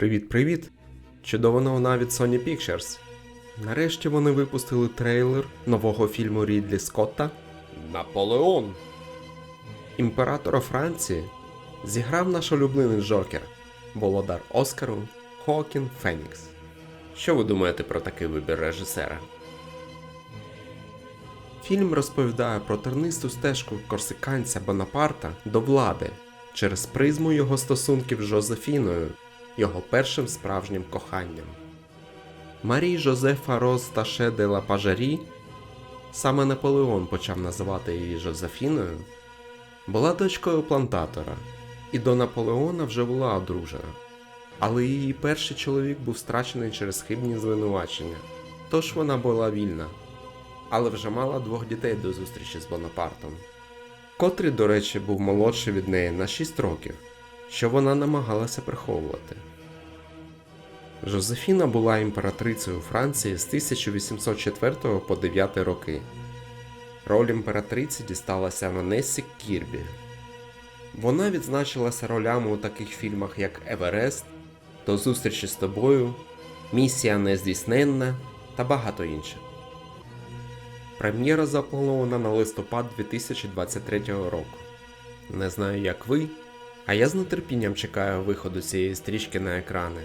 Привіт-привіт! Чудова новина від Sony Pictures. Нарешті вони випустили трейлер нового фільму Рідлі Скотта Наполеон. Імператора Франції зіграв наш улюблений Джокер, володар Оскару Хоакін Фенікс. Що ви думаєте про такий вибір режисера? Фільм розповідає про тернисту стежку корсиканця Бонапарта до влади через призму його стосунків з Жозефіною, його першим справжнім коханням. Марій Жозефа Роз Таше де ла Пажарі, саме Наполеон почав називати її Жозефіною, була дочкою плантатора, і до Наполеона вже була одружена. Але її перший чоловік був страчений через хибні звинувачення, тож вона була вільна, але вже мала двох дітей до зустрічі з Бонапартом, котрий, до речі, був молодший від неї на 6 років, що вона намагалася приховувати. Жозефіна була імператрицею Франції з 1804 по 9 роки. Роль імператриці дісталася Ванессі Кірбі. Вона відзначилася ролями у таких фільмах, як Еверест, До зустрічі з тобою, Місія нездійсненна та багато інших. Прем'єра запланована на листопад 2023 року. Не знаю, як ви, а я з нетерпінням чекаю виходу цієї стрічки на екрани.